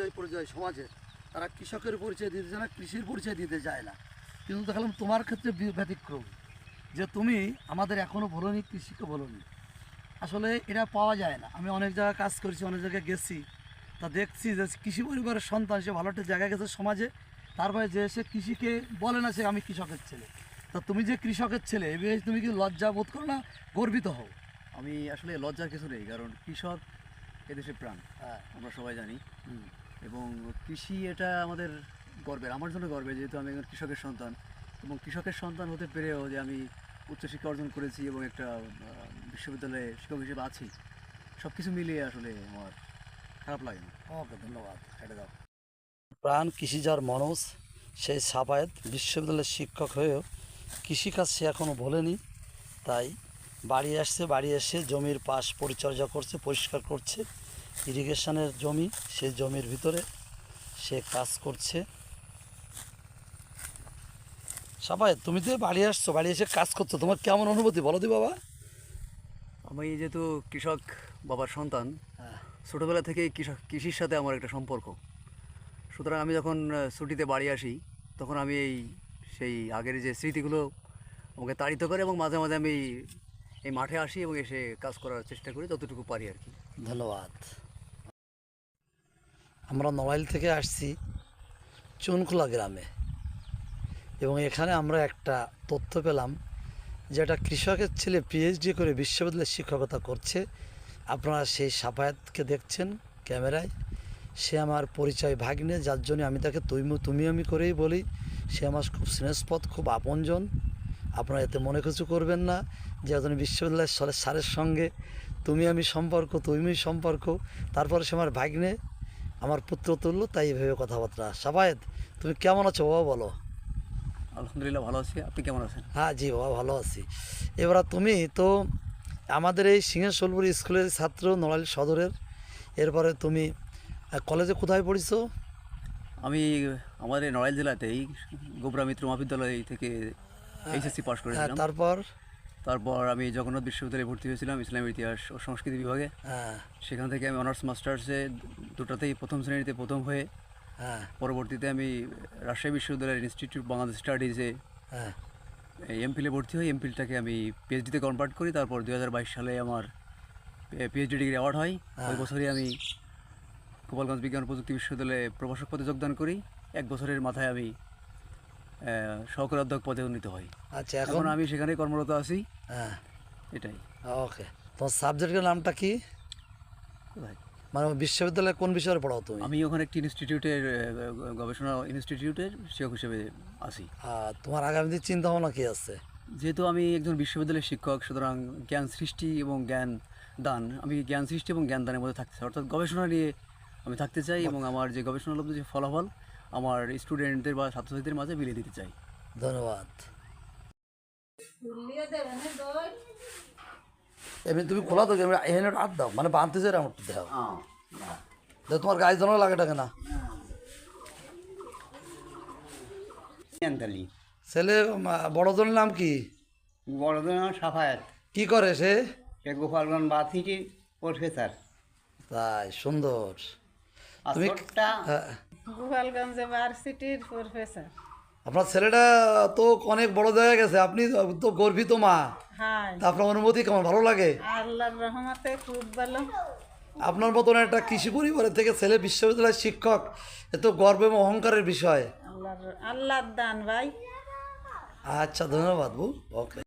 পর্যায় পর্যায়ে সমাজে তারা কৃষকের পরিচয় দিতে চায় না কৃষির পরিচয় দিতে চায় না। কিন্তু দেখালাম তোমার ক্ষেত্রে ব্যতিক্রম। যে তুমি আমাদের এখনও বলোনি কৃষিকে বলোনি। আসলে এটা পাওয়া যায় না। আমি অনেক জায়গায় কাজ করেছি অনেক জায়গায় গেছি। তা দেখছি যে কৃষি পরিবারের সন্তান সে ভালো একটা জায়গায় গেছে সমাজে। তারপরে যে সে কৃষিকে বলে না সে আমি কৃষকের ছেলে। তা তুমি যে কৃষকের ছেলে এ বিষয়ে তুমি কি লজ্জা বোধ করো না? গর্বিত হও। আমি আসলে লজ্জার কিছু নেই কারণ কৃষক এদেশের প্রাণ। হ্যাঁ। আমরা সবাই জানি। এবং কৃষি এটা আমাদের গর্বের, আমার জন্য গর্বের, যেহেতু আমি একজন কৃষকের সন্তান। এবং কৃষকের সন্তান হতে পেরেও যে আমি উচ্চশিক্ষা অর্জন করেছি এবং একটা বিশ্ববিদ্যালয়ে শিক্ষক হিসেবে আছি সব কিছু মিলিয়ে আসলে আমার খারাপ লাগে না। ওকে, ধন্যবাদ, কেটে দাও। প্রাণ কৃষিজার মানুষ সেই সাফায়েত বিশ্ববিদ্যালয়ের শিক্ষক হয়েও কৃষিকাজ সে এখনও ভোলেনি তাই বাড়ি আসছে, বাড়ি এসে জমির পাশ পরিচর্যা করছে, পরিষ্কার করছে। ইরিগেশনের জমি সেই জমির ভিতরে সে কাজ করছে। সাফায়েত তুমি তো বাড়ি আসছো বাড়ি এসে কাজ করছ তোমার কেমন অনুভূতি বলো দি বাবা? আমি যেহেতু কৃষক বাবার সন্তান হ্যাঁ। ছোটোবেলা থেকেই কৃষক কৃষির সাথে আমার একটা সম্পর্ক। সুতরাং আমি যখন ছুটিতে বাড়ি আসি তখন আমি এই সেই আগের যে স্মৃতিগুলো আমাকে তাড়িত করে এবং মাঝে মাঝে আমি এই মাঠে আসি এবং এসে কাজ করার চেষ্টা করি যতটুকু পারি আর কি। ধন্যবাদ। আমরা নড়াইল থেকে আসছি চুনখোলা গ্রামে। এবং এখানে আমরা একটা তথ্য পেলাম যে একটা কৃষকের ছেলে পিএইচডি করে বিশ্ববিদ্যালয়ে শিক্ষকতা করছে। আপনারা সেই সাফায়াতকে দেখছেন ক্যামেরায়। সে আমার পরিচয় ভাগ্নে, যার জন্য আমি তাকে তুমি তুমি আমি করেই বলি, সে আমার খুব স্নেহস্পদ, খুব আপনজন। আপনারা এতে মনে কিছু করবেন না যে একজন বিশ্ববিদ্যালয়ের স্যারের সঙ্গে তুমি আমি সম্পর্ক তুমি সম্পর্ক। তারপরে সে আমার ভাগ্নে আমার পুত্র তুল্য তাই এভাবে কথাবার্তা। সাবায়েত তুমি কেমন আছো বাবা বলো? আলহামদুলিল্লাহ ভালো আছি। আপনি কেমন আছেন? হ্যাঁ জি বাবা ভালো আছি। এবার তুমি তো আমাদের এই সিংহেশ্বরপুর স্কুলের ছাত্র নড়াইল সদরের এরপরে তুমি কলেজে কোথায় পড়িছো? আমি আমাদের নড়াইল জেলাতেই গোবরা মিত্র মহাবিদ্যালয় থেকে এইচএসসি পাশ হ্যাঁ করেছিলাম তারপর? তারপর আমি জগন্নাথ বিশ্ববিদ্যালয়ে ভর্তি হয়েছিলাম ইসলামের ইতিহাস ও সংস্কৃতি বিভাগে। হ্যাঁ। সেখান থেকে আমি অনার্স মাস্টার্সে দুটাতেই প্রথম শ্রেণীতে প্রথম হয়ে হ্যাঁ। পরবর্তীতে আমি রাজশাহী বিশ্ববিদ্যালয়ের ইনস্টিটিউট বাংলাদেশ স্টাডিজে হ্যাঁ। এমফিলে ভর্তি হই। এমফিলটাকে আমি পিএইচডিতে কনভার্ট করি। তারপর দু হাজার বাইশ সালে আমার পিএইচডি ডিগ্রি অ্যাওয়ার্ড হয়। ওই বছরই আমি গোপালগঞ্জ বিজ্ঞান প্রযুক্তি বিশ্ববিদ্যালয়ে প্রভাষক পদে যোগদান করি। এক বছরের মাথায় আমি সহকারী অধ্যক্ষ পদে উন্নীত হই। আচ্ছা এখন? আমি সেখানে কর্মরত আছি। হ্যাঁ। এটাই। ওকে। তোমার সাবজেক্টের নামটা কি? কোথায়? মানে বিশ্ববিদ্যালয়ে কোন বিষয়ে পড়াও তুমি? আমি ওখানে একটি ইনস্টিটিউটের গবেষণা ইনস্টিটিউটের শিক্ষক হিসেবে আছি। তোমার আগামী দিন চিন্তা ভাবনা কি আছে? যেহেতু আমি একজন বিশ্ববিদ্যালয়ের শিক্ষক সুতরাং জ্ঞান সৃষ্টি এবং জ্ঞান দান আমি জ্ঞান সৃষ্টি এবং জ্ঞান দানের মধ্যে থাকতে চাই। অর্থাৎ গবেষণা নিয়ে আমি থাকতে চাই এবং আমার যে গবেষণালব্ধ যে ফলাফল আমার স্টুডেন্টদের বা ছাত্রছাত্রীদের মাঝে বিলিয়ে দিতে চাই। ধন্যবাদ। এমনি তুমি খোলা তো এখানে হাত দাও মানে বাঁধতে চাই আমার একটু দাও দেখো তোমার গায়ে জন্য লাগে টাকে না ছেলে মা- বড় জনের নাম কি? বড়দের নাম সাফায়াত। কি করে সে? সে গোপালগঞ্জ বাসিটির প্রফেসর। তাই সুন্দর। তুমি হ্যাঁ, গোপালগঞ্জ ভার্সিটির প্রফেসর আপনার ছেলেটা তো অনেক বড় জায়গায় গেছে আপনি তো গর্বিত মা। তা আপনার অনুভূতি কেমন ভালো লাগে? আল্লাহর রহমতে খুব ভালো। আপনার মতন একটা কৃষি পরিবারের থেকে ছেলে বিশ্ববিদ্যালয়ের শিক্ষক এ তো গর্ব এবং অহংকারের বিষয়। আল্লাহর আল্লাহর দান ভাই। আচ্ছা ধন্যবাদ বু ওকে।